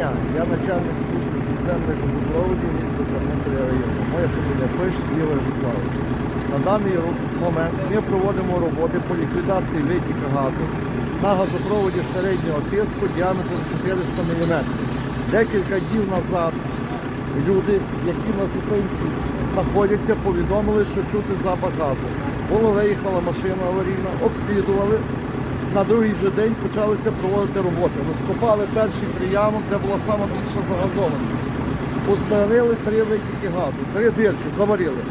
дня. Я начальник служби підземних газопроводів міста Тернополя району. Моя фамілія Пиш Ігор Вячеславович. На даний момент ми проводимо роботи по ліквідації витіка газу на газопроводі середнього тиску діаметром 400 мм. Декілька днів назад люди, які на зупинці знаходяться, повідомили, що чути запах газу. Було виїхала машина аварійна, обслідували. На другий же день почалися проводити роботи. Розкопали перший приямок, де була сама більша загазованість. Устранили три витіки газу, три дирки, заварили.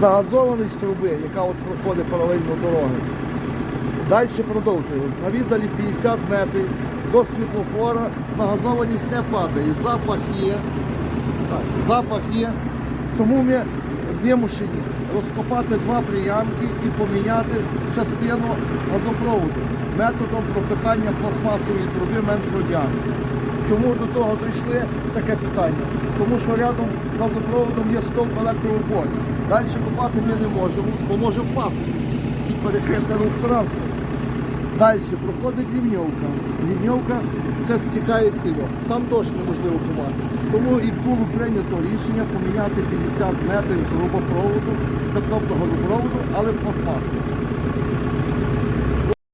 Загазованість труби, яка от проходить паралельно дороги. Далі продовжуємо. На віддалі 50 метрів до світлофора загазованість не падає. Запах є. Так, запах є. Тому ми вимушені розкопати два приямки і поміняти частину газопроводу методом пропихання пластмасової труби меншого діаметру. Чому до того дійшли таке питання? Тому що рядом з газопроводом є стовп електроопорі. Далі копати ми не можемо, бо може впасти і перекрити рух транспорту. Далі проходить лівньовка. Лівньовка це стікає ціло. Там теж неможливо купати. Тому і було прийнято рішення поміняти 50 метрів трубопроводу, це тобто газопроводу, але пластмасу.